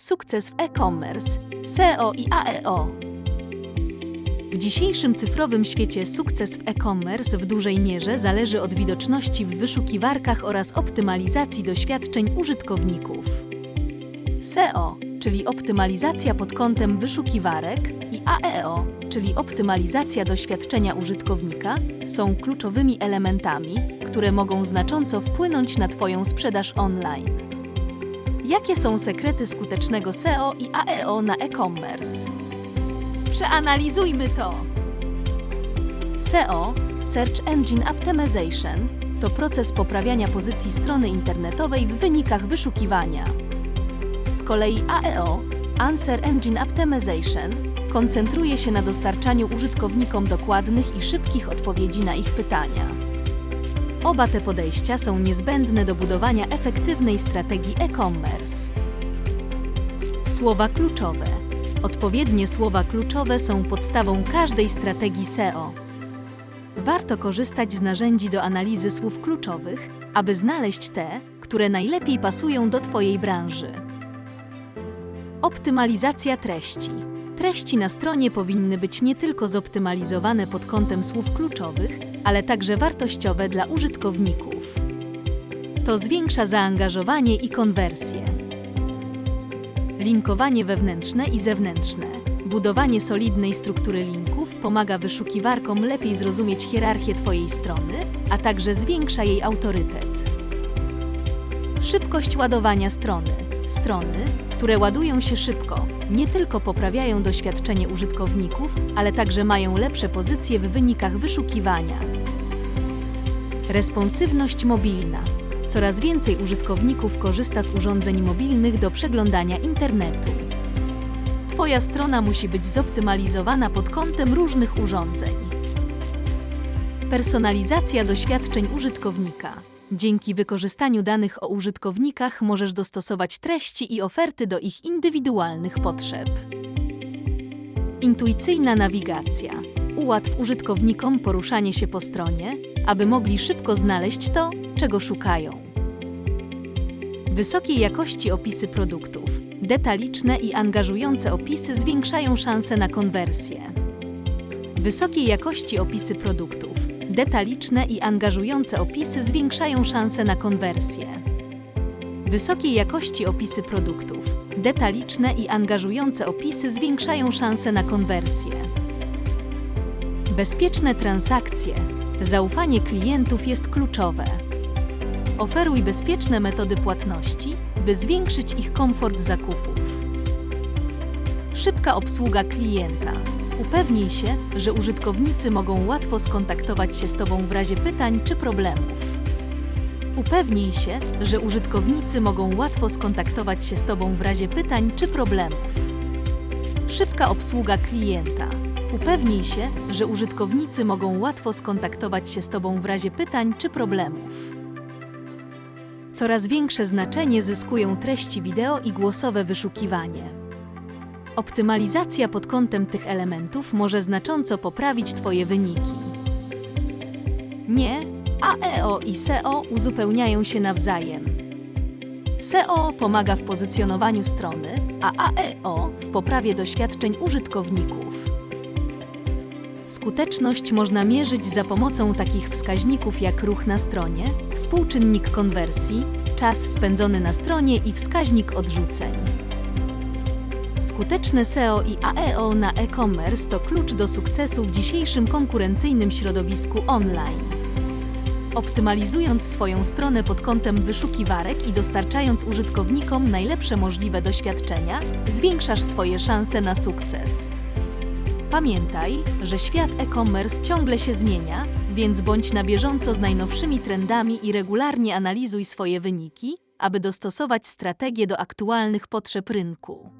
Sukces w e-commerce, SEO i AEO. W dzisiejszym cyfrowym świecie sukces w e-commerce w dużej mierze zależy od widoczności w wyszukiwarkach oraz optymalizacji doświadczeń użytkowników. SEO, czyli optymalizacja pod kątem wyszukiwarek, i AEO, czyli optymalizacja doświadczenia użytkownika, są kluczowymi elementami, które mogą znacząco wpłynąć na Twoją sprzedaż online. Jakie są sekrety skutecznego SEO i AEO na e-commerce? Przeanalizujmy to! SEO, Search Engine Optimization, to proces poprawiania pozycji strony internetowej w wynikach wyszukiwania. Z kolei AEO, Answer Engine Optimization, koncentruje się na dostarczaniu użytkownikom dokładnych i szybkich odpowiedzi na ich pytania. Oba te podejścia są niezbędne do budowania efektywnej strategii e-commerce. Słowa kluczowe. Odpowiednie słowa kluczowe są podstawą każdej strategii SEO. Warto korzystać z narzędzi do analizy słów kluczowych, aby znaleźć te, które najlepiej pasują do Twojej branży. Optymalizacja treści. Treści na stronie powinny być nie tylko zoptymalizowane pod kątem słów kluczowych, ale także wartościowe dla użytkowników. To zwiększa zaangażowanie i konwersję. Linkowanie wewnętrzne i zewnętrzne. Budowanie solidnej struktury linków pomaga wyszukiwarkom lepiej zrozumieć hierarchię Twojej strony, a także zwiększa jej autorytet. Szybkość ładowania strony. Strony, które ładują się szybko, nie tylko poprawiają doświadczenie użytkowników, ale także mają lepsze pozycje w wynikach wyszukiwania. Responsywność mobilna. Coraz więcej użytkowników korzysta z urządzeń mobilnych do przeglądania internetu. Twoja strona musi być zoptymalizowana pod kątem różnych urządzeń. Personalizacja doświadczeń użytkownika. Dzięki wykorzystaniu danych o użytkownikach możesz dostosować treści i oferty do ich indywidualnych potrzeb. Intuicyjna nawigacja. Ułatw użytkownikom poruszanie się po stronie, aby mogli szybko znaleźć to, czego szukają. Wysokiej jakości opisy produktów. Detaliczne i angażujące opisy zwiększają szanse na konwersję. Wysokiej jakości opisy produktów. Detaliczne i angażujące opisy zwiększają szanse na konwersję. Wysokiej jakości opisy produktów. Detaliczne i angażujące opisy zwiększają szanse na konwersję. Bezpieczne transakcje. Zaufanie klientów jest kluczowe. Oferuj bezpieczne metody płatności, by zwiększyć ich komfort zakupów. Szybka obsługa klienta. Upewnij się, że użytkownicy mogą łatwo skontaktować się z Tobą w razie pytań czy problemów. Upewnij się, że użytkownicy mogą łatwo skontaktować się z Tobą w razie pytań czy problemów. Szybka obsługa klienta. Upewnij się, że użytkownicy mogą łatwo skontaktować się z Tobą w razie pytań czy problemów. Coraz większe znaczenie zyskują treści wideo i głosowe wyszukiwanie. Optymalizacja pod kątem tych elementów może znacząco poprawić Twoje wyniki. Nie, AEO i SEO uzupełniają się nawzajem. SEO pomaga w pozycjonowaniu strony, a AEO w poprawie doświadczeń użytkowników. Skuteczność można mierzyć za pomocą takich wskaźników jak ruch na stronie, współczynnik konwersji, czas spędzony na stronie i wskaźnik odrzuceń. Skuteczne SEO i AEO na e-commerce to klucz do sukcesu w dzisiejszym konkurencyjnym środowisku online. Optymalizując swoją stronę pod kątem wyszukiwarek i dostarczając użytkownikom najlepsze możliwe doświadczenia, zwiększasz swoje szanse na sukces. Pamiętaj, że świat e-commerce ciągle się zmienia, więc bądź na bieżąco z najnowszymi trendami i regularnie analizuj swoje wyniki, aby dostosować strategię do aktualnych potrzeb rynku.